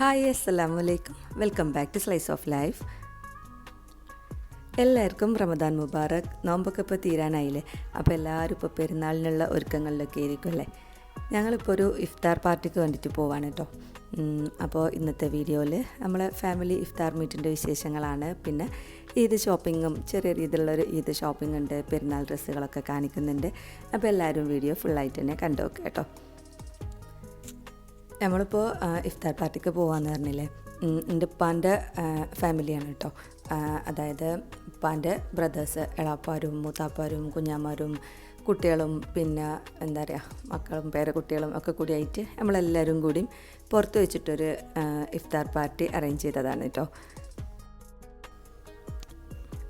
Hi അസ്സലാമു അലൈക്കും. Welcome back to slice of life. എല്ലാവർക്കും റമദാൻ മുബാറക് നോമ്പൊക്കെ ഇപ്പോൾ തീരാനായില്ലേ? അപ്പോൾ എല്ലാവരും ഇപ്പോൾ പെരുന്നാളിനുള്ള ഒരുക്കങ്ങളിലൊക്കെ ആയിരിക്കും അല്ലേ? ഞങ്ങളിപ്പോൾ ഒരു ഇഫ്താർ പാർട്ടിക്ക് വേണ്ടിയിട്ട് പോവാണ് കേട്ടോ അപ്പോൾ ഇന്നത്തെ വീഡിയോയിൽ നമ്മളെ ഫാമിലി ഇഫ്താർ മീറ്റിന്റെ വിശേഷങ്ങളാണ്. പിന്നെ ഈദ് ഷോപ്പിങ്ങും ചെറിയ രീതിയിലുള്ളൊരു ഈദ് ഷോപ്പിംഗ് ഉണ്ട് പെരുന്നാൾ ഡ്രസ്സുകളൊക്കെ കാണിക്കുന്നുണ്ട്. അപ്പോൾ എല്ലാവരും വീഡിയോ ഫുള്ളായിട്ട് തന്നെ കണ്ടു കേട്ടോ. നമ്മളിപ്പോൾ ഇഫ്താർ പാർട്ടിക്ക് പോകാമെന്ന് പറഞ്ഞില്ലേ? എന്റെ ഉപ്പാന്റെ ഫാമിലിയാണ് കേട്ടോ അതായത് ഉപ്പാന്റെ ബ്രദേഴ്സ് എളാപ്പാരും മൂത്താപ്പാരും കുഞ്ഞാമാരും കുട്ടികളും പിന്നെ എന്താ പറയുക മക്കളും പേരക്കുട്ടികളും ഒക്കെ കൂടി ആയിട്ട് നമ്മളെല്ലാവരും കൂടിയും പുറത്ത് വെച്ചിട്ടൊരു ഇഫ്താർ പാർട്ടി അറേഞ്ച് ചെയ്തതാണ് കേട്ടോ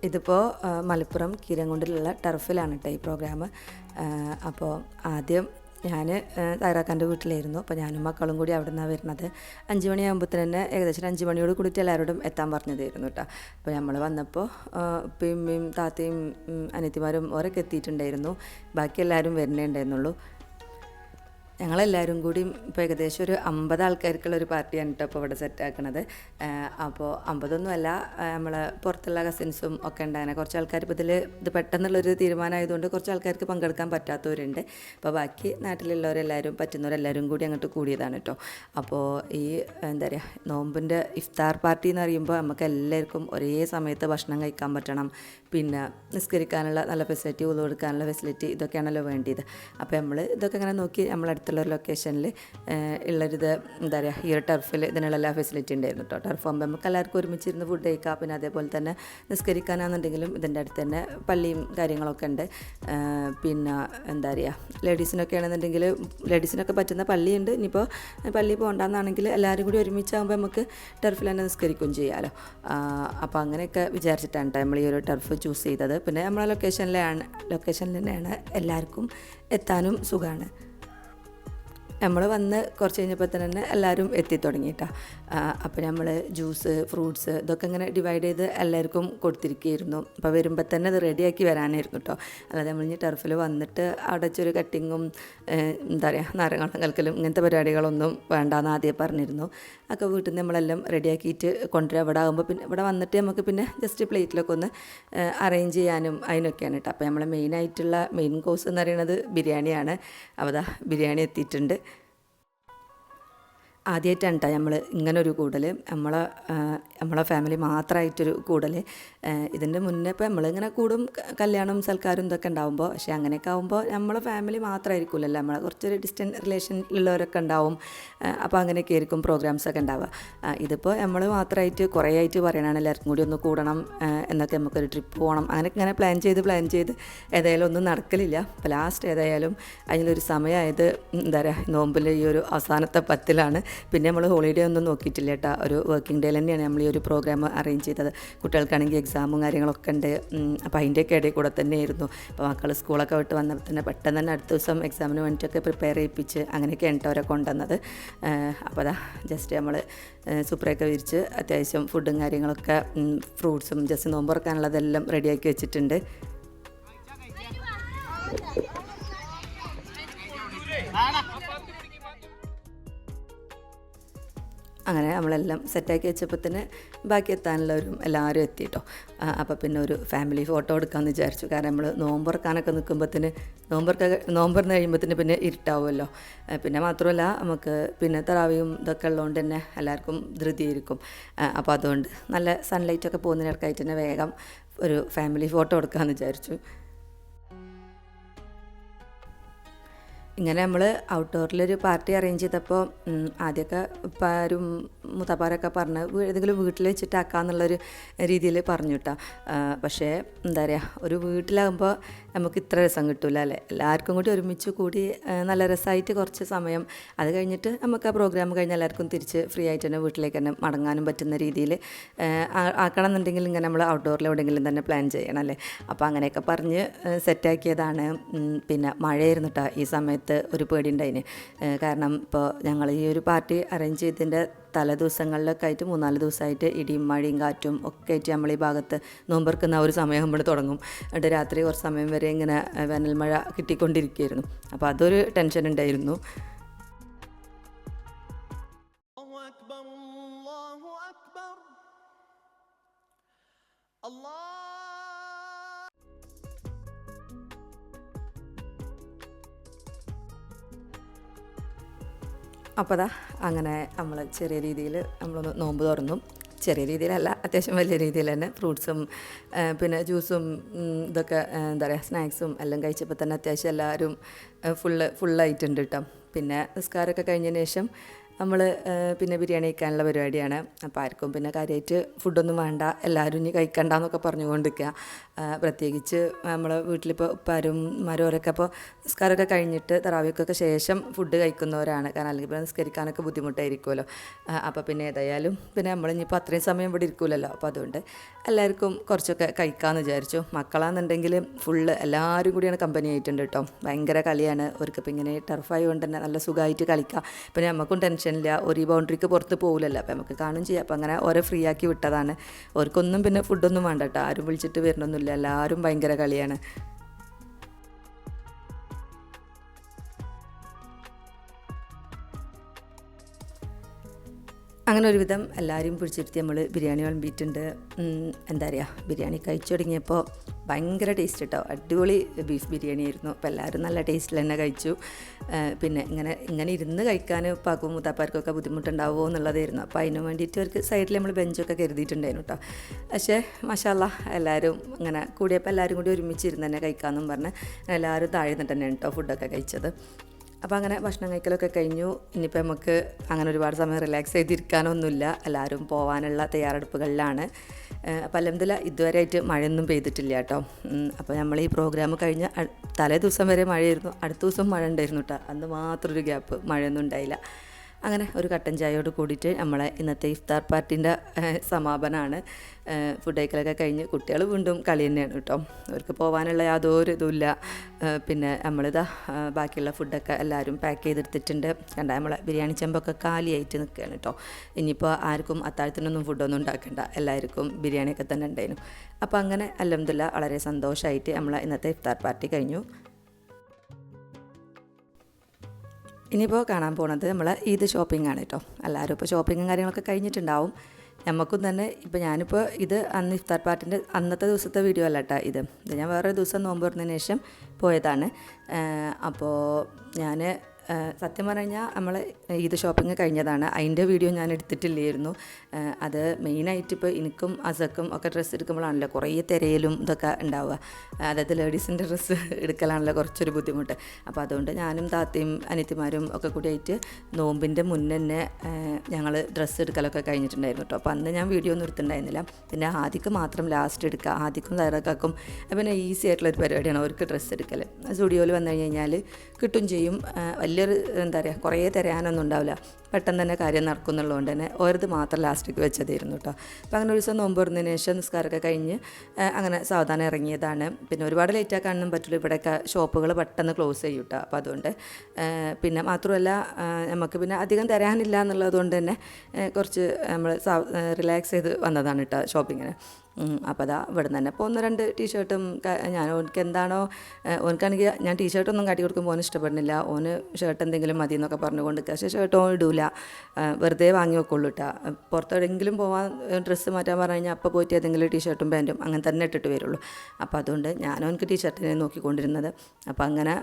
ഇതിപ്പോൾ മലപ്പുറം കീരങ്കുണ്ടിലുള്ള ടർഫിലാണ് കേട്ടോ ഈ പ്രോഗ്രാം. അപ്പോൾ ആദ്യം ഞാൻ തയ്യാറാക്കാന്റെ വീട്ടിലായിരുന്നു. അപ്പോൾ ഞാനും മക്കളും കൂടി അവിടെ നിന്നാണ് വരുന്നത്. അഞ്ച് മണിയാകുമ്പോഴത്തേന് തന്നെ ഏകദേശം അഞ്ച് മണിയോട് കൂടിയിട്ട് എല്ലാവരോടും എത്താൻ പറഞ്ഞതായിരുന്നു കേട്ടോ. അപ്പോൾ നമ്മൾ വന്നപ്പോൾ ഉപ്പയും താത്തയും അനിയത്തിമാരും ഓരൊക്കെ എത്തിയിട്ടുണ്ടായിരുന്നു. ബാക്കി എല്ലാവരും വരുന്നേ ഉണ്ടായിരുന്നുള്ളൂ. ഞങ്ങളെല്ലാവരും കൂടി ഇപ്പോൾ ഏകദേശം ഒരു അമ്പത് ആൾക്കാർക്കുള്ള ഒരു പാർട്ടിയാണ് കേട്ടോ ഇപ്പോൾ ഇവിടെ സെറ്റ് ആക്കണത്. അപ്പോൾ അമ്പതൊന്നും അല്ല നമ്മൾ പുറത്തുള്ള കസിൻസും ഒക്കെ ഉണ്ടായിരുന്നത് കുറച്ച് ആൾക്കാർ ഇപ്പോൾ ഇതിൽ ഇത് പെട്ടെന്നുള്ളൊരു തീരുമാനമായതുകൊണ്ട് കുറച്ച് ആൾക്കാർക്ക് പങ്കെടുക്കാൻ പറ്റാത്തവരുണ്ട്. അപ്പോൾ ബാക്കി നാട്ടിലുള്ളവരെല്ലാവരും പറ്റുന്നവരെല്ലാവരും കൂടി അങ്ങോട്ട് കൂടിയതാണ് കേട്ടോ അപ്പോൾ ഈ എന്താ പറയുക നോമ്പിന്റെ ഇഫ്താർ പാർട്ടി എന്ന് പറയുമ്പോൾ നമുക്ക് എല്ലാവർക്കും ഒരേ സമയത്ത് ഭക്ഷണം കഴിക്കാൻ പറ്റണം. പിന്നെ നിസ്കരിക്കാനുള്ള നല്ല ഫെസിലിറ്റി ഉള്ളു കൊടുക്കാനുള്ള ഫെസിലിറ്റി ഇതൊക്കെയാണല്ലോ വേണ്ടിയത്. അപ്പോൾ നമ്മൾ ഇതൊക്കെ ഇങ്ങനെ നോക്കി നമ്മളടുത്തുള്ള ഒരു ലൊക്കേഷനിൽ ഉള്ളൊരിത് എന്താ പറയുക ഈ ഒരു ടർഫിൽ ഇതിനുള്ള എല്ലാ ഫെസിലിറ്റി ഉണ്ടായിരുന്നു കേട്ടോ ടർഫ് ആകുമ്പോൾ നമുക്ക് എല്ലാവർക്കും ഒരുമിച്ചിരുന്ന് ഫുഡ് കഴിക്കാം. പിന്നെ അതേപോലെ തന്നെ നിസ്കരിക്കാനാണെന്നുണ്ടെങ്കിലും ഇതിന്റെ അടുത്ത് തന്നെ പള്ളിയും കാര്യങ്ങളൊക്കെ ഉണ്ട്. പിന്നെ എന്താ പറയുക ലേഡീസിനൊക്കെ ആണെന്നുണ്ടെങ്കിൽ ലേഡീസിനൊക്കെ പറ്റുന്ന പള്ളിയുണ്ട്. ഇനിയിപ്പോൾ പള്ളി പോകണ്ടെന്നാണെങ്കിൽ എല്ലാവരും കൂടി ഒരുമിച്ചാകുമ്പോൾ നമുക്ക് ടർഫിൽ തന്നെ നിസ്കരിക്കുകയും ചെയ്യാമല്ലോ അപ്പോൾ അങ്ങനെയൊക്കെ വിചാരിച്ചിട്ടാണ് നമ്മൾ ഈ ഒരു ടർഫ് ചൂസ് ചെയ്തത്. പിന്നെ നമ്മളെ ലൊക്കേഷനിലാണ് ലൊക്കേഷനിൽ തന്നെയാണ് എല്ലാവർക്കും എത്താനും സുഖമാണ് നമ്മൾ വന്ന് കുറച്ച് കഴിഞ്ഞപ്പോൾ തന്നെ എല്ലാവരും എത്തിത്തുടങ്ങിയിട്ടാണ് അപ്പോൾ നമ്മൾ ജ്യൂസ് ഫ്രൂട്ട്സ് ഇതൊക്കെ ഇങ്ങനെ ഡിവൈഡ് ചെയ്ത് എല്ലാവർക്കും കൊടുത്തിരിക്കുകയായിരുന്നു. അപ്പോൾ വരുമ്പോൾ തന്നെ അത് റെഡിയാക്കി വരാനായിരുന്നു കേട്ടോ അല്ലാതെ നമ്മൾ ഇനി ടർഫിൽ വന്നിട്ട് അവിടെ വെച്ചൊരു കട്ടിങ്ങും എന്താ പറയുക നാരങ്ങളും കൽക്കലും ഇങ്ങനത്തെ പരിപാടികളൊന്നും വേണ്ടാന്ന് ആദ്യം പറഞ്ഞിരുന്നു. ഒക്കെ വീട്ടിൽ നിന്ന് നമ്മളെല്ലാം റെഡിയാക്കിയിട്ട് കൊണ്ടുവരാം. ഇവിടെ ആകുമ്പോൾ പിന്നെ ഇവിടെ വന്നിട്ട് നമുക്ക് പിന്നെ ജസ്റ്റ് പ്ലേറ്റിലൊക്കെ ഒന്ന് അറേഞ്ച് ചെയ്യാനും അതിനൊക്കെയാണ് കേട്ടോ അപ്പോൾ നമ്മളെ മെയിനായിട്ടുള്ള മെയിൻ കോഴ്സ് എന്ന് പറയുന്നത് ബിരിയാണിയാണ്. അപ്പോൾ ബിരിയാണി എത്തിയിട്ടുണ്ട്. ആദ്യമായിട്ടാണ് കേട്ടോ നമ്മൾ ഇങ്ങനൊരു കൂടൽ നമ്മളെ നമ്മളെ ഫാമിലി മാത്രമായിട്ടൊരു കൂടൽ ഇതിന്റെ മുന്നേ ഇപ്പോൾ നമ്മളിങ്ങനെ കൂടും കല്യാണം സൽക്കാരം ഇതൊക്കെ ഉണ്ടാവുമ്പോൾ പക്ഷേ അങ്ങനെയൊക്കെ ആകുമ്പോൾ നമ്മളെ ഫാമിലി മാത്രമായിരിക്കില്ലല്ലോ നമ്മളെ കുറച്ചൊരു ഡിസ്റ്റന്റ് റിലേഷനിലുള്ളവരൊക്കെ ഉണ്ടാവും അപ്പോൾ അങ്ങനെയൊക്കെ ആയിരിക്കും പ്രോഗ്രാംസ് ഒക്കെ ഉണ്ടാവുക ഇതിപ്പോൾ നമ്മൾ മാത്രമായിട്ട് കുറേ ആയിട്ട് പറയണതാണ് എല്ലാവർക്കും കൂടി ഒന്ന് കൂടണം എന്നൊക്കെ നമുക്കൊരു ട്രിപ്പ് പോകണം അങ്ങനെയൊക്കെ ഇങ്ങനെ പ്ലാൻ ചെയ്ത് പ്ലാൻ ചെയ്ത് ഏതായാലും ഒന്നും നടക്കലില്ല. അപ്പോൾ ലാസ്റ്റ് ഏതായാലും അതിനൊരു സമയമായത് എന്താ പറയുക നോമ്പിൽ ഈ ഒരു അവസാനത്തെ പത്തിലാണ്. പിന്നെ നമ്മൾ ഹോളിഡേ ഒന്നും നോക്കിയിട്ടില്ല കേട്ടോ ഒരു വർക്കിംഗ് ഡേ തന്നെയാണ് നമ്മൾ ഈ ഒരു പ്രോഗ്രാം അറേഞ്ച് ചെയ്തത്. കുട്ടികൾക്കാണെങ്കിൽ എക്സാമും കാര്യങ്ങളൊക്കെ ഉണ്ട് അപ്പോൾ അതിന്റെയൊക്കെ ഇടയിൽ കൂടെ തന്നെയായിരുന്നു. അപ്പോൾ മക്കൾ സ്കൂളൊക്കെ വിട്ട് വന്നപ്പോൾ തന്നെ പെട്ടെന്ന് തന്നെ അടുത്ത ദിവസം എക്സാമിന് വേണ്ടിയിട്ടൊക്കെ പ്രിപ്പയർ ചെയ്യിപ്പിച്ച് അങ്ങനെയൊക്കെ കേട്ടോ അവരെ കൊണ്ടുവന്നത്. അപ്പോൾ അതാ ജസ്റ്റ് നമ്മൾ സൂപ്പറൊക്കെ വിരിച്ച് അത്യാവശ്യം ഫുഡും കാര്യങ്ങളൊക്കെ ഫ്രൂട്ട്സും ജസ്റ്റ് നോമ്പ് തുറക്കാനുള്ളതെല്ലാം റെഡിയാക്കി വെച്ചിട്ടുണ്ട്. അങ്ങനെ നമ്മളെല്ലാം സെറ്റാക്കി വെച്ചപ്പോൾ തന്നെ ബാക്കി എത്താനുള്ളവരും എല്ലാവരും എത്തിയിട്ടോ അപ്പോൾ പിന്നെ ഒരു ഫാമിലി ഫോട്ടോ എടുക്കാമെന്ന് വിചാരിച്ചു. കാരണം നമ്മൾ നോമ്പുറക്കാനൊക്കെ നിൽക്കുമ്പോഴത്തേന് നോമ്പുറക്ക നോമ്പുറന്ന് കഴിയുമ്പോഴത്തേന് പിന്നെ ഇരുട്ടാവുമല്ലോ. പിന്നെ മാത്രമല്ല നമുക്ക് പിന്നെ തറാവിയും ഇതൊക്കെ ഉള്ളതുകൊണ്ട് തന്നെ എല്ലാവർക്കും ധൃതിയായിരിക്കും. അപ്പോൾ അതുകൊണ്ട് നല്ല സൺലൈറ്റൊക്കെ പോകുന്നതിനിടക്കായിട്ട് തന്നെ വേഗം ഒരു ഫാമിലി ഫോട്ടോ എടുക്കാമെന്ന് വിചാരിച്ചു. ഇങ്ങനെ നമ്മൾ ഔട്ട്ഡോറിലൊരു പാർട്ടി അറേഞ്ച് ചെയ്തപ്പോൾ ആദ്യമൊക്കെ ഇപ്പാരും മുത്തപ്പാരൊക്കെ പറഞ്ഞ് ഏതെങ്കിലും വീട്ടിൽ വെച്ചിട്ടാക്കാന്നുള്ളൊരു രീതിയിൽ പറഞ്ഞു കേട്ടോ പക്ഷേ എന്താ പറയുക ഒരു വീട്ടിലാകുമ്പോൾ നമുക്ക് ഇത്ര രസം കിട്ടില്ല അല്ലേ? എല്ലാവർക്കും കൂടി ഒരുമിച്ച് കൂടി നല്ല രസമായിട്ട് കുറച്ച് സമയം അത് കഴിഞ്ഞിട്ട് നമുക്ക് ആ പ്രോഗ്രാം കഴിഞ്ഞ് എല്ലാവർക്കും തിരിച്ച് ഫ്രീ ആയിട്ട് തന്നെ വീട്ടിലേക്ക് തന്നെ മടങ്ങാനും പറ്റുന്ന രീതിയിൽ ആക്കണം എന്നുണ്ടെങ്കിൽ ഇങ്ങനെ നമ്മൾ ഔട്ട്ഡോറിൽ എവിടെയെങ്കിലും തന്നെ പ്ലാൻ ചെയ്യണം അല്ലേ? അപ്പോൾ അങ്ങനെയൊക്കെ പറഞ്ഞ് സെറ്റാക്കിയതാണ് പിന്നെ മഴയായിരുന്നു കേട്ടോ ഈ സമയത്ത്. ഒരു പേടിയുണ്ടായിന്. കാരണം ഇപ്പോൾ ഞങ്ങൾ ഈ ഒരു പാർട്ടി അറേഞ്ച് ചെയ്തതിന്റെ തലേ ദിവസങ്ങളിലൊക്കെ ആയിട്ട് മൂന്നാൽ ദിവസമായിട്ട് ഇടിയും മഴയും കാറ്റും ഒക്കെ ആയിട്ട് നമ്മൾ ഈ ഭാഗത്ത് നോമ്പെറുക്കുന്ന ഒരു സമയം നമ്മൾ തുടങ്ങും. എന്നിട്ട് രാത്രി കുറച്ച് സമയം വരെ ഇങ്ങനെ വേനൽമഴ വേനൽ മഴ കിട്ടിക്കൊണ്ടിരിക്കുകയായിരുന്നു അപ്പോൾ അതൊരു ടെൻഷൻ ഉണ്ടായിരുന്നു അപ്പോൾ അതാ അങ്ങനെ നമ്മൾ ചെറിയ രീതിയിൽ നമ്മളൊന്ന് നോമ്പ് തുറന്നു. ചെറിയ രീതിയിലല്ല അത്യാവശ്യം വലിയ രീതിയിൽ തന്നെ ഫ്രൂട്ട്സും പിന്നെ ജ്യൂസും ഇതൊക്കെ എന്താ പറയുക സ്നാക്സും എല്ലാം കഴിച്ചപ്പോൾ തന്നെ അത്യാവശ്യം എല്ലാവരും ഫുള്ള് ഫുള്ളായിട്ടുണ്ട് കേട്ടോ പിന്നെ നിസ്കാരമൊക്കെ കഴിഞ്ഞതിന് ശേഷം നമ്മൾ പിന്നെ ബിരിയാണി കഴിക്കാനുള്ള പരിപാടിയാണ്. അപ്പോൾ ആർക്കും പിന്നെ കാര്യമായിട്ട് ഫുഡൊന്നും വേണ്ട. എല്ലാവരും ഇനി കഴിക്കണ്ട എന്നൊക്കെ പറഞ്ഞുകൊണ്ടിരിക്കുക പ്രത്യേകിച്ച് നമ്മളെ വീട്ടിലിപ്പോൾ ഉപ്പാരും മരോരൊക്കെ അപ്പോൾ നിസ്കാരമൊക്കെ കഴിഞ്ഞിട്ട് തറാവിക്കൊക്കെ ശേഷം ഫുഡ് കഴിക്കുന്നവരാണ്. കാരണം അല്ലെങ്കിൽ പിന്നെ നിസ്കരിക്കാനൊക്കെ ബുദ്ധിമുട്ടായിരിക്കുമല്ലോ അപ്പോൾ പിന്നെ ഏതായാലും പിന്നെ നമ്മളിനിയിപ്പോൾ അത്രയും സമയം ഇവിടെ ഇരിക്കില്ലല്ലോ അപ്പോൾ അതുകൊണ്ട് എല്ലാവർക്കും കുറച്ചൊക്കെ കഴിക്കാമെന്ന് വിചാരിച്ചു. മക്കളാണെന്നുണ്ടെങ്കിൽ ഫുള്ള് എല്ലാവരും കൂടിയാണ് കമ്പനി ആയിട്ടുണ്ട് കേട്ടോ ഭയങ്കര കളിയാണ്. അവർക്കിപ്പോൾ ഇങ്ങനെ ടർഫായത് കൊണ്ട് തന്നെ നല്ല സുഖമായിട്ട് കളിക്കാം. പിന്നെ നമുക്കും ടെൻഷനില്ല ഒരു ബൗണ്ടറിക്ക് പുറത്ത് പോകില്ലല്ലോ അപ്പോൾ നമുക്ക് കാണും ചെയ്യാം. അപ്പോൾ അങ്ങനെ ഓരോ ഫ്രീ ആക്കി വിട്ടതാണ്. അവർക്കൊന്നും പിന്നെ ഫുഡൊന്നും വേണ്ട കേട്ടോ ആരും വിളിച്ചിട്ട് വരണമൊന്നുമില്ല എല്ലാവരും ഭയങ്കര കളിയാണ്. അങ്ങനെ ഒരുവിധം എല്ലാവരും പിടിച്ചിരുത്തി നമ്മൾ ബിരിയാണി വിളമ്പിയിട്ടുണ്ട്. എന്താ പറയുക ബിരിയാണി കഴിച്ചു തുടങ്ങിയപ്പോൾ ഭയങ്കര ടേസ്റ്റ് കേട്ടോ അടിപൊളി ബീഫ് ബിരിയാണി ആയിരുന്നു. അപ്പോൾ എല്ലാവരും നല്ല ടേസ്റ്റിൽ തന്നെ കഴിച്ചു. പിന്നെ ഇങ്ങനെ ഇങ്ങനെ ഇരുന്ന് കഴിക്കാൻ പാക്കും മുത്താപ്പാർക്കൊക്കെ ബുദ്ധിമുട്ടുണ്ടാവുമോ എന്നുള്ളതായിരുന്നു. അപ്പോൾ അതിന് വേണ്ടിയിട്ട് അവർക്ക് സൈഡിൽ നമ്മൾ ബെഞ്ചൊക്കെ കരുതിയിട്ടുണ്ടായിരുന്നു കേട്ടോ പക്ഷേ മഷാല്ല എല്ലാവരും ഇങ്ങനെ കൂടിയപ്പോൾ എല്ലാവരും കൂടി ഒരുമിച്ച് ഇരുന്ന് തന്നെ കഴിക്കാമെന്നും പറഞ്ഞ് എല്ലാവരും താഴെ നിന്നിട്ട് തന്നെയാണ് കേട്ടോ ഫുഡൊക്കെ കഴിച്ചത്. അപ്പോൾ അങ്ങനെ ഭക്ഷണം കഴിക്കലൊക്കെ കഴിഞ്ഞു. ഇനിയിപ്പോൾ നമുക്ക് അങ്ങനെ ഒരുപാട് സമയം റിലാക്സ് ചെയ്തിരിക്കാനൊന്നുമില്ല. എല്ലാവരും പോകാനുള്ള തയ്യാറെടുപ്പുകളിലാണ്. ഏഹ് അപ്പോൾ അലഹമില്ല ഇതുവരെയായിട്ട് മഴയൊന്നും പെയ്തിട്ടില്ല കേട്ടോ. അപ്പോൾ നമ്മൾ ഈ പ്രോഗ്രാം കഴിഞ്ഞ തലേ ദിവസം വരെ മഴയായിരുന്നു. അടുത്ത ദിവസം മഴ ഉണ്ടായിരുന്നു കേട്ടോ. അന്ന് മാത്രം ഒരു ഗ്യാപ്പ് മഴയൊന്നും ഉണ്ടായില്ല. അങ്ങനെ ഒരു കട്ടൻ ചായയോട് കൂടിയിട്ട് നമ്മളെ ഇന്നത്തെ ഇഫ്താർ പാർട്ടിന്റെ സമാപനമാണ് ഫുഡ് കഴിക്കലൊക്കെ കഴിഞ്ഞ് കുട്ടികൾ വീണ്ടും കളി തന്നെയാണ് കേട്ടോ. അവർക്ക് പോകാനുള്ള യാതൊരു ഇതുമില്ല. പിന്നെ നമ്മളിതാ ബാക്കിയുള്ള ഫുഡൊക്കെ എല്ലാവരും പാക്ക് ചെയ്തെടുത്തിട്ടുണ്ട്. കണ്ട നമ്മളെ ബിരിയാണി ചെമ്പൊക്കെ കാലിയായിട്ട് നിൽക്കുകയാണ് കേട്ടോ. ഇനിയിപ്പോൾ ആർക്കും അത്താഴത്തിനൊന്നും ഫുഡൊന്നും ഉണ്ടാക്കണ്ട. എല്ലാവർക്കും ബിരിയാണിയൊക്കെ തന്നെ ഉണ്ടായിരുന്നു. അപ്പോൾ അങ്ങനെ അലഹമില്ല വളരെ സന്തോഷമായിട്ട് നമ്മളെ ഇന്നത്തെ ഇഫ്താർ പാർട്ടി കഴിഞ്ഞു. ഇനിയിപ്പോൾ കാണാൻ പോകുന്നത് നമ്മൾ ഈദ് ഷോപ്പിംഗ് ആണ് കേട്ടോ എല്ലാവരും ഇപ്പോൾ ഷോപ്പിങ്ങും കാര്യങ്ങളൊക്കെ കഴിഞ്ഞിട്ടുണ്ടാവും. നമുക്കും തന്നെ ഇപ്പോൾ ഞാനിപ്പോൾ ഇത് അന്ന് ഇഫ്താർ പാർട്ടിന്റെ അന്നത്തെ ദിവസത്തെ വീഡിയോ അല്ല കേട്ടോ ഇത്. ഇത് ഞാൻ വേറെ ദിവസം നോമ്പ് തുറന്നതിന് ശേഷം പോയതാണ്. അപ്പോൾ ഞാൻ സത്യം പറഞ്ഞാൽ നമ്മൾ ഈദ് ഷോപ്പിംഗ് കഴിഞ്ഞതാണ്. അതിന്റെ വീഡിയോ ഞാൻ എടുത്തിട്ടില്ലായിരുന്നു. അത് മെയിനായിട്ട് ഇപ്പോൾ എനിക്കും അസക്കും ഒക്കെ ഡ്രസ്സ് എടുക്കുമ്പോഴാണല്ലോ കുറേ തിരയലും ഇതൊക്കെ ഉണ്ടാവുക. അതായത് ലേഡീസിന്റെ ഡ്രസ്സ് എടുക്കലാണല്ലോ കുറച്ചൊരു ബുദ്ധിമുട്ട്. അപ്പോൾ അതുകൊണ്ട് ഞാനും താത്തയും അനിയത്തിമാരും ഒക്കെ കൂടിയായിട്ട് നോമ്പിന്റെ മുന്നേ ഞങ്ങൾ ഡ്രസ്സ് എടുക്കലൊക്കെ കഴിഞ്ഞിട്ടുണ്ടായിരുന്നു കേട്ടോ. അപ്പോൾ അന്ന് ഞാൻ വീഡിയോ ഒന്നും എടുത്തിട്ടുണ്ടായിരുന്നില്ല. പിന്നെ ആദ്യക്ക് മാത്രം ലാസ്റ്റ് എടുക്കുക. ആദ്യക്കും തയ്യാറാക്കും പിന്നെ ഈസി ആയിട്ടുള്ള ഒരു പരിപാടിയാണ് അവർക്ക് ഡ്രസ്സ് എടുക്കൽ സ്റ്റുഡിയോയിൽ വന്നു കഴിഞ്ഞ് കഴിഞ്ഞാൽ കിട്ടും ചെയ്യും. വലിയൊരു എന്താ പറയുക കുറേ തിരയാനൊന്നും ഉണ്ടാവില്ല. പെട്ടെന്ന് തന്നെ കാര്യം നടക്കുന്നുള്ളതുകൊണ്ട് തന്നെ ഓരത് മാത്രം ലാസ്റ്റിക്ക് വെച്ചതായിരുന്നു കേട്ടോ അപ്പോൾ അങ്ങനെ ഒരു ദിവസം നോമ്പ് തുറന്നതിന് ശേഷം നിസ്കാരമൊക്കെ കഴിഞ്ഞ് അങ്ങനെ സാവധാനം ഇറങ്ങിയതാണ്. പിന്നെ ഒരുപാട് ലേറ്റ് ആക്കാനൊന്നും പറ്റില്ല. ഇവിടെയൊക്കെ ഷോപ്പുകൾ പെട്ടെന്ന് ക്ലോസ് ചെയ്യും കേട്ടോ അപ്പോൾ അതുകൊണ്ട് പിന്നെ മാത്രമല്ല നമുക്ക് പിന്നെ അധികം തരാനില്ല എന്നുള്ളത് കൊണ്ട് തന്നെ കുറച്ച് നമ്മൾ റിലാക്സ് ചെയ്ത് വന്നതാണ് കേട്ടോ ഷോപ്പിങ്ങിന് അപ്പോൾ അതാ ഇവിടെ നിന്ന് തന്നെ. ഇപ്പോൾ ഒന്ന് രണ്ട് ടീഷർട്ടും ഞാൻ ഓനക്ക് എന്താണോ ഓനക്കാണെങ്കിൽ ഞാൻ ടീഷർട്ടൊന്നും കാട്ടി കൊടുക്കുമ്പോൾ ഓന് ഇഷ്ടപ്പെടുന്നില്ല. ഓന് ഷർട്ട് എന്തെങ്കിലും മതി എന്നൊക്കെ പറഞ്ഞുകൊണ്ട് പക്ഷേ ഷർട്ട് ഓൻ ഇടൂല. വെറുതെ വാങ്ങി വെക്കുള്ളൂ കേട്ടോ പുറത്തെവിടെയെങ്കിലും പോകാൻ ഡ്രസ്സ് മാറ്റാൻ പറഞ്ഞു കഴിഞ്ഞാൽ അപ്പോൾ പോയിട്ട് ഏതെങ്കിലും ടീഷർട്ടും പാന്റും അങ്ങനെ തന്നെ ഇട്ടിട്ട് വരുള്ളൂ. അപ്പോൾ അതുകൊണ്ട് ഞാൻ ഓനക്ക് ടീഷർട്ടിനെ നോക്കിക്കൊണ്ടിരുന്നത്. അപ്പോൾ അങ്ങനെ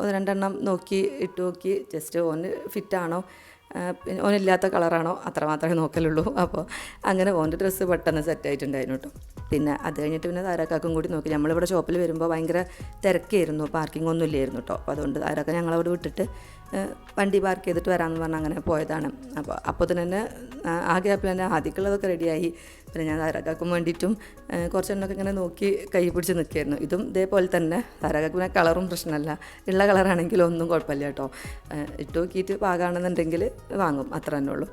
ഒന്ന് രണ്ടെണ്ണം നോക്കി ഇട്ട് നോക്കി ജസ്റ്റ് ഓന് ഫിറ്റാണോ ഓനില്ലാത്ത കളറാണോ? അത്ര മാത്രമേ നോക്കലുള്ളൂ. അപ്പോൾ അങ്ങനെ ഓന്റെ ഡ്രസ്സ് പെട്ടെന്ന് സെറ്റായിട്ടുണ്ടായിരുന്നു കേട്ടോ. പിന്നെ അത് കഴിഞ്ഞിട്ട് പിന്നെ താരാക്കാക്കും കൂടി നോക്കി. നമ്മളിവിടെ ഷോപ്പിൽ വരുമ്പോൾ ഭയങ്കര തിരക്കായിരുന്നു. പാർക്കിംഗ് ഒന്നും ഇല്ലായിരുന്നു കേട്ടോ. അപ്പോൾ അതുകൊണ്ട് താരാക്ക ഞങ്ങളവിടെ വിട്ടിട്ട് വണ്ടി പാർക്ക് ചെയ്തിട്ട് വരാമെന്ന് പറഞ്ഞ് അങ്ങനെ പോയതാണ്. അപ്പോൾ അപ്പോൾ തന്നെ ആ, ഗ്യാപ്പിൽ തന്നെ ആദ്യക്കുള്ളതൊക്കെ റെഡിയായി. പിന്നെ ഞാൻ താരകാക്കും വേണ്ടിയിട്ടും കുറച്ചെണ്ണൊക്കെ ഇങ്ങനെ നോക്കി കൈ പിടിച്ച് നിൽക്കുകയായിരുന്നു. ഇതും ഇതേപോലെ തന്നെ താരകാക്കിന് കളറും പ്രശ്നമല്ല. ഉള്ള കളറാണെങ്കിലും ഒന്നും കുഴപ്പമില്ല കേട്ടോ. ഇട്ട് നോക്കിയിട്ട് പാകാണെന്നുണ്ടെങ്കിൽ വാങ്ങും അത്ര തന്നെ ഉള്ളൂ.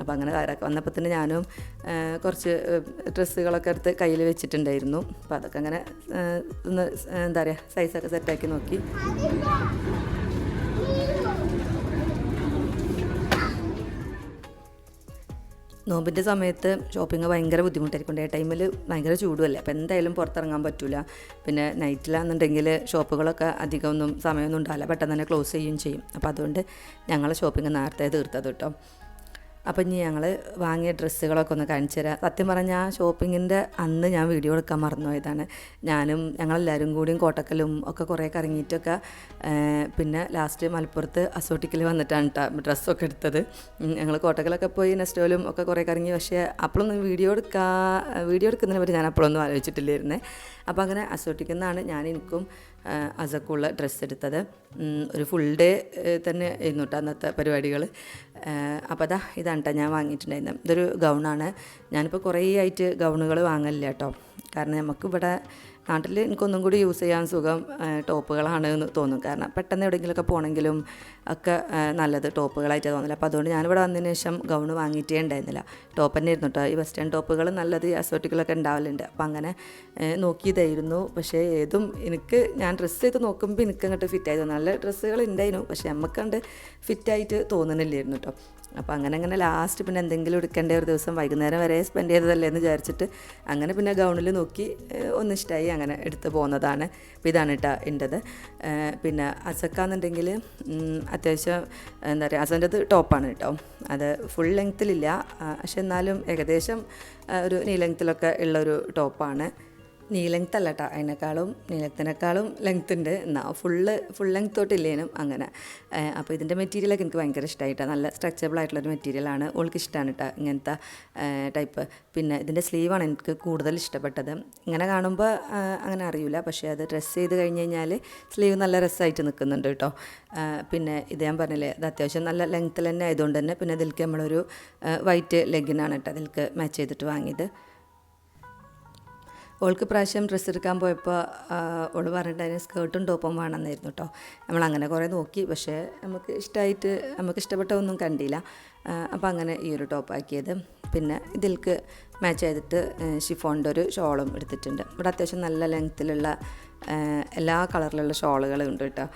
അപ്പോൾ അങ്ങനെ താരാക്ക വന്നപ്പോൾ തന്നെ ഞാനും കുറച്ച് ഡ്രസ്സുകളൊക്കെ എടുത്ത് കയ്യിൽ വെച്ചിട്ടുണ്ടായിരുന്നു. അപ്പോൾ അതൊക്കെ അങ്ങനെ ഒന്ന് എന്താ പറയുക സൈസൊക്കെ സെറ്റാക്കി നോക്കി. നോമ്പിന്റെ സമയത്ത് ഷോപ്പിംഗ് ഭയങ്കര ബുദ്ധിമുട്ടായിരിക്കും. ഡേ ടൈമിൽ ഭയങ്കര ചൂടുമല്ലേ? അപ്പോൾ എന്തായാലും പുറത്തിറങ്ങാൻ പറ്റില്ല പിന്നെ നൈറ്റിലാണെന്നുണ്ടെങ്കിൽ ഷോപ്പുകളൊക്കെ അധികമൊന്നും സമയമൊന്നും ഉണ്ടാവില്ല. പെട്ടെന്ന് തന്നെ ക്ലോസ് ചെയ്യുകയും ചെയ്യും. അപ്പോൾ അതുകൊണ്ട് ഞങ്ങൾ ഷോപ്പിംഗ് നേരത്തെ തീർത്തത് കേട്ടോ അപ്പം ഇനി ഞങ്ങൾ വാങ്ങിയ ഡ്രസ്സുകളൊക്കെ ഒന്ന് കാണിച്ചു തരാം. സത്യം പറഞ്ഞാൽ ഷോപ്പിങ്ങിന്റെ അന്ന് ഞാൻ വീഡിയോ എടുക്കാൻ മറന്നുപോയതാണ്. ഞാനും ഞങ്ങളെല്ലാവരും കൂടിയും കോട്ടക്കലും ഒക്കെ കുറേ കറങ്ങിയിട്ടൊക്കെ പിന്നെ ലാസ്റ്റ് മലപ്പുറത്ത് അസോട്ടിക്കൽ വന്നിട്ടാണ് കേട്ടോ ഡ്രസ്സൊക്കെ എടുത്തത്. ഞങ്ങൾ കോട്ടക്കലൊക്കെ പോയി നെസ്റ്റോലും ഒക്കെ കുറേ കറങ്ങി പക്ഷേ അപ്പോഴൊന്നും വീഡിയോ എടുക്കാൻ വീഡിയോ എടുക്കുന്നതിനെ പറ്റി ഞാൻ അപ്പോഴൊന്നും ആലോചിച്ചിട്ടില്ലായിരുന്നേ. അപ്പോൾ അങ്ങനെ അസോട്ടിക്കുന്നതാണ് ഞാൻ എനിക്കും അസക്കുള്ള ഡ്രസ്സ് എടുത്തത്. ഒരു ഫുൾ ഡേ തന്നെ ആയിരുന്നു കേട്ടോ അന്നത്തെ പരിപാടികൾ അപ്പോൾ അതാ ഇതാണ് കേട്ടോ ഞാൻ വാങ്ങിയിട്ടുണ്ടായിരുന്നത് ഇതൊരു ഗൗണാണ് ഞാനിപ്പോൾ കുറേ ആയിട്ട് ഗൗണുകൾ വാങ്ങലില്ല കേട്ടോ കാരണം നമുക്കിവിടെ നാട്ടിൽ എനിക്കൊന്നും കൂടി യൂസ് ചെയ്യാൻ സുഖം ടോപ്പുകളാണ് എന്ന് തോന്നും. കാരണം പെട്ടെന്ന് എവിടെയെങ്കിലുമൊക്കെ പോകണമെങ്കിലും ഒക്കെ നല്ലത് ടോപ്പുകളായിട്ട് തോന്നില്ല അപ്പോൾ അതുകൊണ്ട് ഞാനിവിടെ വന്നതിന് ശേഷം ഗൗൺ വാങ്ങിയിട്ടേ ഉണ്ടായിരുന്നില്ല. ടോപ്പ് തന്നെ ഇരുന്നു കേട്ടോ ഈ വെസ്റ്റേൺ ടോപ്പുകൾ നല്ലത് അസോട്ടികളൊക്കെ ഉണ്ടാവലുണ്ട്. അപ്പോൾ അങ്ങനെ നോക്കിയതായിരുന്നു. പക്ഷേ ഏതും എനിക്ക് ഞാൻ ഡ്രസ്സ് ചെയ്ത് നോക്കുമ്പോൾ എനിക്ക് അങ്ങോട്ട് ഫിറ്റായി തോന്നുന്നു നല്ല ഡ്രസ്സുകൾ ഉണ്ടായിരുന്നു പക്ഷേ നമുക്കണ്ട് ഫിറ്റായിട്ട് തോന്നുന്നില്ലായിരുന്നു കേട്ടോ അപ്പോൾ അങ്ങനെ അങ്ങനെ ലാസ്റ്റ് പിന്നെ എന്തെങ്കിലും എടുക്കേണ്ട ഒരു ദിവസം വൈകുന്നേരം വരെ സ്പെൻഡ് ചെയ്തതല്ലേ എന്ന് വിചാരിച്ചിട്ട് അങ്ങനെ പിന്നെ ഗൗണിൽ നോക്കി ഏഹ്, ഒന്ന് ഇഷ്ടമായി അങ്ങനെ എടുത്ത് പോകുന്നതാണ്. അപ്പോൾ ഇതാണ് കേട്ടോ എന്റെത് പിന്നെ അസക്കാന്നുണ്ടെങ്കിൽ അത്യാവശ്യം എന്താ പറയുക അസന്റെത് ടോപ്പാണ് കേട്ടോ അത് ഫുൾ ലെങ്ത്തിലില്ല പക്ഷെ എന്നാലും ഏകദേശം ഒരു നീ ലെങ്ത്തിലൊക്കെ ഉള്ളൊരു ടോപ്പാണ്. നീ ലെങ്ത് അല്ല കേട്ടോ അതിനേക്കാളും നീ ലെങ്ത്തിനേക്കാളും ലെങ്ത് ഉണ്ട്. എന്നാൽ ഫുള്ള് ഫുൾ ലെങ്ത് തൊട്ടില്ലേനും അങ്ങനെ. അപ്പോൾ ഇതിന്റെ മെറ്റീരിയലൊക്കെ എനിക്ക് ഭയങ്കര ഇഷ്ടമായിട്ടാണ് നല്ല സ്ട്രെച്ചബിൾ ആയിട്ടുള്ളൊരു മെറ്റീരിയലാണ് ഓൾക്ക് ഇഷ്ടമാണ് കേട്ടോ ഇങ്ങനത്തെ ടൈപ്പ് പിന്നെ ഇതിന്റെ സ്ലീവാണ് എനിക്ക് കൂടുതൽ ഇഷ്ടപ്പെട്ടത്. ഇങ്ങനെ കാണുമ്പോൾ അങ്ങനെ അറിയില്ല പക്ഷേ അത് ഡ്രസ്സ് ചെയ്ത് കഴിഞ്ഞ് കഴിഞ്ഞാൽ സ്ലീവ് നല്ല രസമായിട്ട് നിൽക്കുന്നുണ്ട് കേട്ടോ പിന്നെ ഇത് ഞാൻ പറഞ്ഞില്ലേ ഇത് അത്യാവശ്യം നല്ല ലെങ്ത്തിൽ തന്നെ ആയതുകൊണ്ട് തന്നെ പിന്നെ ഇതിലേക്ക് നമ്മളൊരു വൈറ്റ് ലെഗിനാണ് കേട്ടോ അതിലേക്ക് മാച്ച് ചെയ്തിട്ട് വാങ്ങിയത്. ഓൾക്ക് പ്രാവശ്യം ഡ്രസ്സ് എടുക്കാൻ പോയപ്പോൾ ഓൾ പറഞ്ഞിട്ടതിന് സ്കേർട്ടും ടോപ്പും വേണമെന്നായിരുന്നു കേട്ടോ നമ്മൾ അങ്ങനെ കുറേ നോക്കി പക്ഷേ നമുക്ക് ഇഷ്ടമായിട്ട് നമുക്ക് ഇഷ്ടപ്പെട്ട ഒന്നും കണ്ടില്ല. അപ്പോൾ അങ്ങനെ ഈ ഒരു ടോപ്പാക്കിയത് പിന്നെ ഇതിൽക്ക് മാച്ച് ചെയ്തിട്ട് ഷിഫോണിന്റെ ഒരു ഷോളും എടുത്തിട്ടുണ്ട്. ഇവിടെ അത്യാവശ്യം നല്ല ലെങ്ത്തിലുള്ള എല്ലാ കളറിലുള്ള ഷോളുകളും ഉണ്ട് കേട്ടോ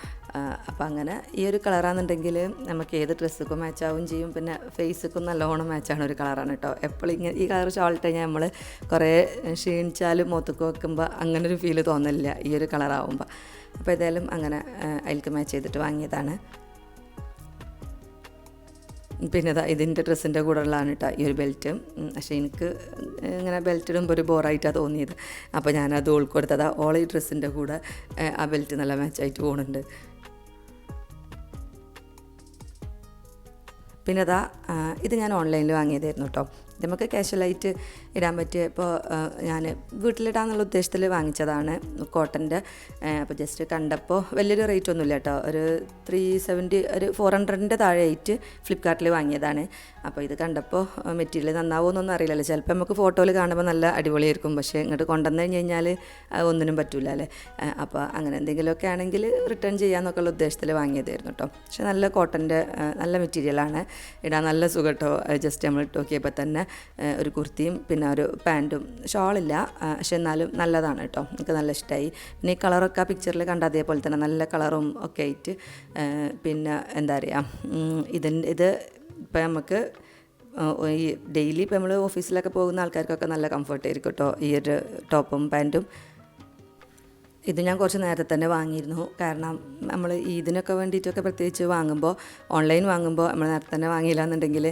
അപ്പോൾ അങ്ങനെ ഈ ഒരു കളറാണെന്നുണ്ടെങ്കിൽ നമുക്ക് ഏത് ഡ്രസ്സുക്കും മാച്ചാവും ചെയ്യും. പിന്നെ ഫേസുക്കും നല്ലോണം മാച്ചാണ് ഒരു കളറാണ് കേട്ടോ. എപ്പോഴും ഇങ്ങനെ ഈ കളർ ഷോൾ ഇട്ട് കഴിഞ്ഞാൽ നമ്മൾ കുറേ ക്ഷീണിച്ചാലും മുഖത്തൊക്കെ വെക്കുമ്പോൾ അങ്ങനെ ഒരു ഫീൽ തോന്നില്ല ഈ ഒരു കളറാവുമ്പോൾ അപ്പോൾ ഏതായാലും അങ്ങനെ അതിലേക്ക് മാച്ച് ചെയ്തിട്ട് വാങ്ങിയതാണ്. പിന്നെ ഇതാ ഇതിന്റെ ഡ്രസ്സിന്റെ കൂടെ ഉള്ളതാണ് കേട്ടോ ഈ ഒരു ബെൽറ്റ്. പക്ഷേ എനിക്ക് ഇങ്ങനെ ബെൽറ്റ് ഇടുമ്പോൾ ഒരു ബോറായിട്ടാണ് തോന്നിയത്. അപ്പോൾ ഞാനത് ഉൾക്കൊടുത്തതാ ഓൾ ഈ ഡ്രസ്സിന്റെ കൂടെ ആ ബെൽറ്റ് നല്ല മാച്ചായിട്ട് പോകുന്നുണ്ട് പിന്നെ അതാ ഇത് ഞാൻ ഓൺലൈനിൽ വാങ്ങിയതായിരുന്നു കേട്ടോ നമുക്ക് കാഷ്വലായിട്ട് ഇടാൻ പറ്റിയ ഇപ്പോൾ ഞാൻ വീട്ടിലിടാന്നുള്ള ഉദ്ദേശത്തിൽ വാങ്ങിച്ചതാണ് കോട്ടന്റെ. അപ്പോൾ ജസ്റ്റ് കണ്ടപ്പോൾ വലിയൊരു റേറ്റ് ഒന്നുമില്ല കേട്ടോ. ഒരു ത്രീ സെവന്റി ഒരു ഫോർ ഹൺഡ്രഡിന്റെ താഴെ ആയിട്ട് ഫ്ലിപ്കാർട്ടിൽ വാങ്ങിയതാണ്. അപ്പോൾ ഇത് കണ്ടപ്പോൾ മെറ്റീരിയൽ നന്നാവുമെന്നൊന്നും അറിയില്ലല്ലോ. ചിലപ്പോൾ നമുക്ക് ഫോട്ടോയിൽ കാണുമ്പോൾ നല്ല അടിപൊളിയായിരിക്കും. പക്ഷേ ഇങ്ങോട്ട് കൊണ്ടുവന്നു കഴിഞ്ഞ് കഴിഞ്ഞാൽ ഒന്നിനും പറ്റില്ല അല്ലേ? അപ്പോൾ അങ്ങനെ എന്തെങ്കിലുമൊക്കെ ആണെങ്കിൽ റിട്ടേൺ ചെയ്യാമെന്നൊക്കെ ഉള്ള ഉദ്ദേശത്തിൽ വാങ്ങിയതായിരുന്നു കേട്ടോ. പക്ഷെ നല്ല കോട്ടന്റെ നല്ല മെറ്റീരിയലാണ് ഇടാൻ നല്ല സുഖം കേട്ടോ. ജസ്റ്റ് നമ്മൾ ഇട്ട് നോക്കിയപ്പോൾ തന്നെ ഒരു കുർത്തിയും പിന്നെ ഒരു പാന്റും ഷോളില്ല. പക്ഷെ എന്നാലും നല്ലതാണ് കേട്ടോ. എനിക്ക് നല്ല ഇഷ്ടമായി പിന്നെ ഈ കളറൊക്കെ ആ പിക്ചറിൽ കണ്ട അതേപോലെ തന്നെ നല്ല കളറും ഒക്കെ ആയിട്ട് പിന്നെ എന്താ പറയുക ഇതിന്റെ ഇത് ഇപ്പം നമുക്ക് ഈ ഡെയിലി ഇപ്പോൾ നമ്മൾ ഓഫീസിലൊക്കെ പോകുന്ന ആൾക്കാർക്കൊക്കെ നല്ല കംഫർട്ട് ആയിരിക്കും കേട്ടോ. ഈ ഒരു ടോപ്പും പാന്റും. ഇത് ഞാൻ കുറച്ച് നേരത്തെ തന്നെ വാങ്ങിയിരുന്നു. കാരണം നമ്മൾ ഇതിനൊക്കെ വേണ്ടിയിട്ടൊക്കെ പ്രത്യേകിച്ച് വാങ്ങുമ്പോൾ ഓൺലൈൻ വാങ്ങുമ്പോൾ നമ്മൾ നേരത്തെ തന്നെ വാങ്ങിയില്ല എന്നുണ്ടെങ്കിൽ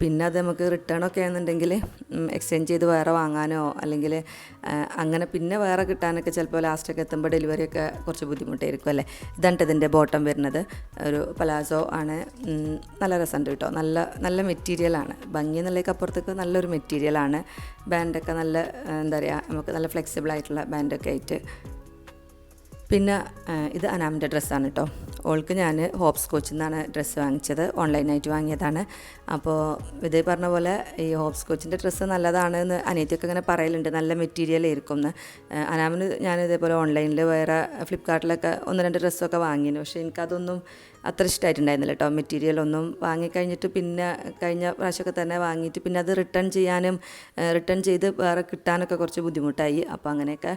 പിന്നെ അത് നമുക്ക് റിട്ടേൺ ഒക്കെ ആണെന്നുണ്ടെങ്കിൽ എക്സ്ചേഞ്ച് ചെയ്ത് വേറെ വാങ്ങാനോ അല്ലെങ്കിൽ അങ്ങനെ പിന്നെ വേറെ കിട്ടാനൊക്കെ ചിലപ്പോൾ ലാസ്റ്റൊക്കെ എത്തുമ്പോൾ ഡെലിവറി ഒക്കെ കുറച്ച് ബുദ്ധിമുട്ടായിരിക്കും അല്ലേ? ഇതാണ് ഇതിന്റെ ബോട്ടം വരുന്നത്. ഒരു പലാസോ ആണ്. നല്ല രസമുണ്ട് കേട്ടോ. നല്ല നല്ല മെറ്റീരിയലാണ് ഭംഗി എന്നുള്ളതിലേക്ക് അപ്പുറത്തേക്ക് നല്ലൊരു മെറ്റീരിയലാണ് ബാൻഡൊക്കെ നല്ല എന്താ പറയുക നമുക്ക് നല്ല ഫ്ലെക്സിബിൾ ആയിട്ടുള്ള ബാൻഡൊക്കെ ആയിട്ട്. പിന്നെ ഇത് അനാമിന്റെ ഡ്രസ്സാണ് കേട്ടോ. ഓൾക്ക് ഞാൻ ഹോപ്സ് കോച്ചിൽ നിന്നാണ് ഡ്രസ്സ് വാങ്ങിച്ചത്. ഓൺലൈനായിട്ട് വാങ്ങിയതാണ്. അപ്പോൾ ഇത് പറഞ്ഞ പോലെ ഈ ഹോപ്സ് കോച്ചിന്റെ ഡ്രസ്സ് നല്ലതാണ് എന്ന് അനിയത്തിയൊക്കെ ഇങ്ങനെ പറയലുണ്ട്. നല്ല മെറ്റീരിയൽ ആയിരിക്കും എന്ന്. അനാമിന് ഞാൻ ഇതേപോലെ ഓൺലൈനിൽ വേറെ ഫ്ലിപ്കാർട്ടിലൊക്കെ ഒന്ന് രണ്ട് ഡ്രസ്സൊക്കെ വാങ്ങിയിരുന്നു. പക്ഷേ എനിക്കതൊന്നും അത്ര ഇഷ്ടമായിട്ടുണ്ടായിരുന്നില്ല കേട്ടോ. മെറ്റീരിയൽ ഒന്നും വാങ്ങിക്കഴിഞ്ഞിട്ട് പിന്നെ കഴിഞ്ഞ പ്രാവശ്യമൊക്കെ തന്നെ വാങ്ങിയിട്ട് പിന്നെ അത് റിട്ടേൺ ചെയ്യാനും റിട്ടേൺ ചെയ്ത് വേറെ കിട്ടാനൊക്കെ കുറച്ച് ബുദ്ധിമുട്ടായി. അപ്പോൾ അങ്ങനെയൊക്കെ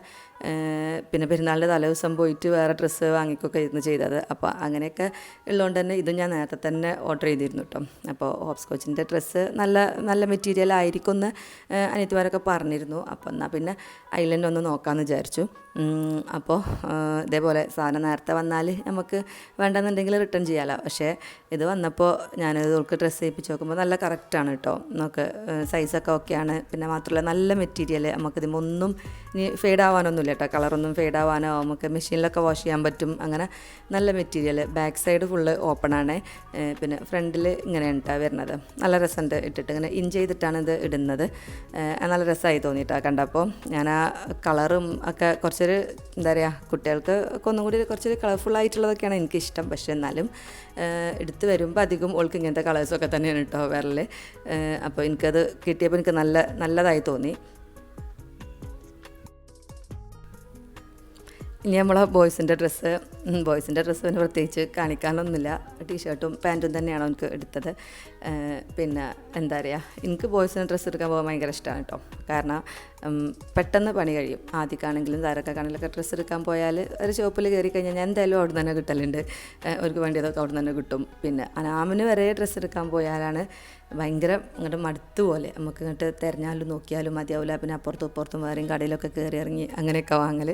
പിന്നെ പെരുന്നാളിന്റെ തലേദിവസം പോയിട്ട് വേറെ ഡ്രസ്സ് വാങ്ങിക്കൊക്കെ ഇരുന്ന് ചെയ്തത്. അപ്പോൾ അങ്ങനെയൊക്കെ ഉള്ളതുകൊണ്ട് തന്നെ ഇത് ഞാൻ നേരത്തെ തന്നെ ഓർഡർ ചെയ്തിരുന്നു കേട്ടോ. അപ്പോൾ ഹോപ്സ് കോച്ചിന്റെ ഡ്രസ്സ് നല്ല നല്ല മെറ്റീരിയൽ ആയിരിക്കും എന്ന് അനിയത്തിമാരൊക്കെ പറഞ്ഞിരുന്നു. അപ്പോൾ എന്നാൽ പിന്നെ ഐലൻഡ് ഒന്ന് നോക്കാമെന്ന് വിചാരിച്ചു. അപ്പോൾ ഇതേപോലെ സാധനം നേരത്തെ വന്നാൽ നമുക്ക് വേണ്ടെന്നുണ്ടെങ്കിൽ റിട്ടേൺ റിട്ടേൺ ചെയ്യാമല്ലോ പക്ഷേ ഇത് വന്നപ്പോൾ ഞാനത് ഓൾക്ക് ഡ്രസ്സ് ചെയ്യിപ്പിച്ച് നോക്കുമ്പോൾ നല്ല കറക്റ്റാണ് കേട്ടോ നമുക്ക് സൈസൊക്കെ ഓക്കെയാണ് പിന്നെ മാത്രമല്ല നല്ല മെറ്റീരിയൽ നമുക്കിതിൽ ഒന്നും ഇനി ഫെയ്ഡ് ആവാനൊന്നുമില്ല കേട്ടോ കളറൊന്നും ഫെയ്ഡ് ആവാനോ നമുക്ക് മെഷീനിലൊക്കെ വാഷ് ചെയ്യാൻ പറ്റും. അങ്ങനെ നല്ല material back side full open ആണ്. പിന്നെ ഫ്രണ്ടിൽ ഇങ്ങനെയാണ് കേട്ടോ വരുന്നത്. നല്ല രസമുണ്ട് ഇട്ടിട്ട്. ഇങ്ങനെ ഇൻ ചെയ്തിട്ടാണ് ഇത് ഇടുന്നത്. നല്ല രസമായി തോന്നിയിട്ടാ കണ്ടപ്പോൾ. ഞാൻ ആ കളറും ഒക്കെ കുറച്ചൊരു എന്താ പറയുക കുട്ടികൾക്ക് ഒന്നും കൂടി കുറച്ചൊരു കളർഫുൾ ആയിട്ടുള്ളതൊക്കെയാണ് എനിക്കിഷ്ടം. പക്ഷേ എന്നാലും ഏഹ് എടുത്ത് വരുമ്പോൾ അധികം ഓൾക്ക് ഇങ്ങനത്തെ കളേഴ്സൊക്കെ തന്നെയാണ് കേട്ടോ വിരൽ അപ്പോൾ എനിക്കത് കിട്ടിയപ്പോൾ എനിക്ക് നല്ല നല്ലതായി തോന്നി. ഇനി നമ്മളെ ബോയ്സിന്റെ ഡ്രസ്സ് ബോയ്സിന്റെ ഡ്രസ്സ് പിന്നെ പ്രത്യേകിച്ച് കാണിക്കാനൊന്നുമില്ല. ടീഷർട്ടും പാന്റും തന്നെയാണ് എനിക്ക് എടുത്തത്. പിന്നെ എന്താ പറയുക എനിക്ക് ബോയ്സിന് ഡ്രസ്സ് എടുക്കാൻ പോകാൻ ഭയങ്കര ഇഷ്ടമാണ് കേട്ടോ കാരണം പെട്ടെന്ന് പണി കഴിയും. ആദ്യക്കാണെങ്കിലും താരക്കാണെങ്കിലൊക്കെ ഡ്രസ്സ് എടുക്കാൻ പോയാൽ ഒരു ഷോപ്പിൽ കയറി കഴിഞ്ഞാൽ ഞാൻ എന്തായാലും അവിടെ തന്നെ കിട്ടലുണ്ട്. അവർക്ക് വേണ്ടിയതൊക്കെ അവിടെ തന്നെ കിട്ടും. പിന്നെ അനാമിന് വരെ ഡ്രസ്സ് എടുക്കാൻ പോയാലാണ് ഭയങ്കര ഇങ്ങോട്ട് മടുത്തു പോലെ. നമുക്ക് ഇങ്ങോട്ട് തിരഞ്ഞാലും നോക്കിയാലും മതിയാവില്ല. പിന്നെ അപ്പുറത്തും ഇപ്പുറത്തും വേറെയും കടയിലൊക്കെ കയറി ഇറങ്ങി അങ്ങനെയൊക്കെ വാങ്ങൽ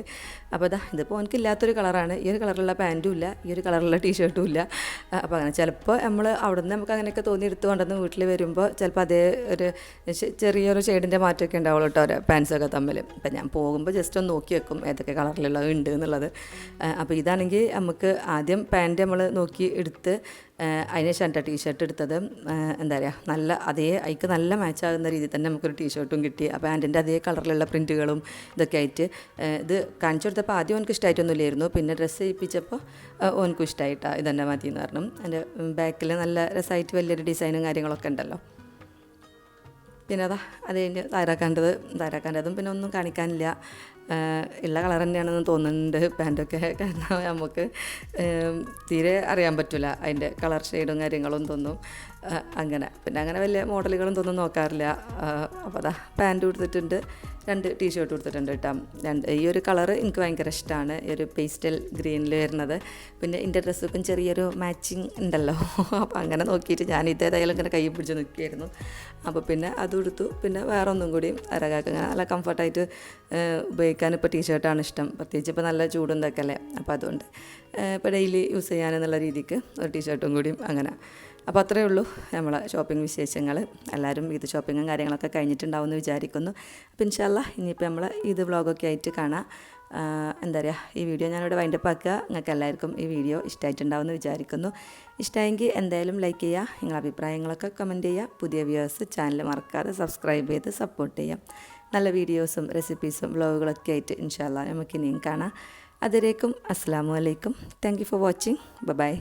അപ്പോൾ ഇതാ ഇതിപ്പോൾ എനിക്കില്ലാത്തൊരു കളറാണ്. ഈ ഒരു കളറുള്ള പാന്റും ഇല്ല. ഈ ഒരു കളറുള്ള ടീഷർട്ടും ഇല്ല. അപ്പോൾ അങ്ങനെ ചിലപ്പോൾ നമ്മൾ അവിടെ നിന്ന് നമുക്ക് അങ്ങനെയൊക്കെ തോന്നി എടുത്തു കൊണ്ടുവന്ന് വീട്ടിൽ വരുമ്പോൾ ചിലപ്പോൾ അതേ ഒരു ചെറിയൊരു ഷെയ്ഡിന്റെ മാറ്റമൊക്കെ ഉണ്ടാവുള്ളൂ കേട്ടോ ഓരോ പാൻസൊക്കെ തമ്മിൽ. അപ്പം ഞാൻ പോകുമ്പോൾ ജസ്റ്റ് ഒന്ന് നോക്കി വെക്കും ഏതൊക്കെ കളറിലുള്ളത് ഉണ്ട് എന്നുള്ളത്. അപ്പോൾ ഇതാണെങ്കിൽ നമുക്ക് ആദ്യം പാന്റ് നമ്മൾ നോക്കി എടുത്ത് അതിന് ശേഷം ടീഷർട്ട് എടുത്തത്. എന്താ പറയുക നല്ല അതേ അതിക്ക് നല്ല മാച്ചാകുന്ന രീതിയിൽ തന്നെ നമുക്കൊരു ടീഷർട്ടും കിട്ടി. അപ്പോൾ ആന്റിന്റെ അതേ കളറിലുള്ള പ്രിന്റുകളും ഇതൊക്കെ ആയിട്ട് ഇത് കാണിച്ചു കൊടുത്തപ്പോൾ ആദ്യം എനിക്ക് ഇഷ്ടമായിട്ടൊന്നുമില്ലായിരുന്നു പിന്നെ ഡ്രസ്സ് ചെയ്യിപ്പിച്ചപ്പോൾ ഓനക്കും ഇഷ്ടമായിട്ടാണ് ഇതന്നെ മതി എന്ന് പറഞ്ഞു. എന്റെ ബാക്കിൽ നല്ല രസമായിട്ട് വലിയൊരു ഡിസൈനും കാര്യങ്ങളൊക്കെ ഉണ്ടല്ലോ. പിന്നെ അതാ അത് കഴിഞ്ഞ് തയ്യാറാക്കേണ്ടത് തയ്യാറാക്കേണ്ടതും പിന്നെ ഒന്നും കാണിക്കാനില്ല. ഉള്ള കളർ തന്നെയാണെന്ന് തോന്നുന്നുണ്ട്. പാന്റൊക്കെ കാരണം നമുക്ക് തീരെ അറിയാൻ പറ്റില്ല അതിന്റെ കളർ ഷെയ്ഡും കാര്യങ്ങളും തോന്നും. അങ്ങനെ. പിന്നെ അങ്ങനെ വലിയ മോഡലുകളും തൊന്നും നോക്കാറില്ല. അപ്പോൾ അതാ പാന്റ് കൊടുത്തിട്ടുണ്ട് രണ്ട് ടീഷർട്ട് കൊടുത്തിട്ടുണ്ട് കേട്ടോ. രണ്ട് ഈ ഒരു കളറ് എനിക്ക് ഭയങ്കര ഇഷ്ടമാണ് ഈ ഒരു പേസ്റ്റൽ ഗ്രീനിൽ വരുന്നത്. പിന്നെ എന്റെ ഡ്രസ്സൊക്കെ ചെറിയൊരു മാച്ചിങ് ഉണ്ടല്ലോ. അപ്പോൾ അങ്ങനെ നോക്കിയിട്ട് ഞാൻ ഇതേതായാലും ഇങ്ങനെ കൈ പിടിച്ച് നിൽക്കുകയായിരുന്നു അപ്പോൾ പിന്നെ അത് എടുത്തു പിന്നെ വേറെ ഒന്നും കൂടി അരകാക്ക് ഇങ്ങനെ നല്ല കംഫർട്ടായിട്ട് ഉപയോഗിക്കാൻ ഇപ്പോൾ ടീഷർട്ടാണ് ഇഷ്ടം. പ്രത്യേകിച്ച് ഇപ്പോൾ നല്ല ചൂടും ഇതൊക്കെ അല്ലേ? അപ്പോൾ അതുകൊണ്ട് ഇപ്പോൾ ഡെയിലി യൂസ് ചെയ്യാനെന്നുള്ള രീതിക്ക് ഒരു ടീഷർട്ടും കൂടിയും അങ്ങനെ അപ്പോൾ അത്രയേ ഉള്ളൂ നമ്മളെ ഷോപ്പിംഗ് വിശേഷങ്ങൾ. എല്ലാവരും ഇത് ഷോപ്പിങ്ങും കാര്യങ്ങളൊക്കെ കഴിഞ്ഞിട്ടുണ്ടാവും എന്ന് വിചാരിക്കുന്നു. അപ്പോൾ ഇൻഷാല്ല ഇനിയിപ്പോൾ നമ്മൾ ഇത് വ്ളോഗൊക്കെ ആയിട്ട് കാണാം. എന്താ പറയുക ഈ വീഡിയോ ഞാനിവിടെ വൈൻഡപ്പ് ആക്കുക. നിങ്ങൾക്ക് എല്ലാവർക്കും ഈ വീഡിയോ ഇഷ്ടമായിട്ടുണ്ടാവും എന്ന് വിചാരിക്കുന്നു. ഇഷ്ടമായെങ്കിൽ എന്തായാലും ലൈക്ക് ചെയ്യുക. നിങ്ങളുടെ അഭിപ്രായങ്ങളൊക്കെ കമന്റ് ചെയ്യുക. പുതിയ വ്യൂവേഴ്സ് ചാനൽ മറക്കാതെ സബ്സ്ക്രൈബ് ചെയ്ത് സപ്പോർട്ട് ചെയ്യാം നല്ല വീഡിയോസും റെസിപ്പീസും വ്ളോഗുകളൊക്കെ ആയിട്ട് ഇൻഷാല്ല നമുക്ക് ഇനിയും കാണാം. അതിലേക്കും അസ്സാം വലൈക്കും thank you for watching bye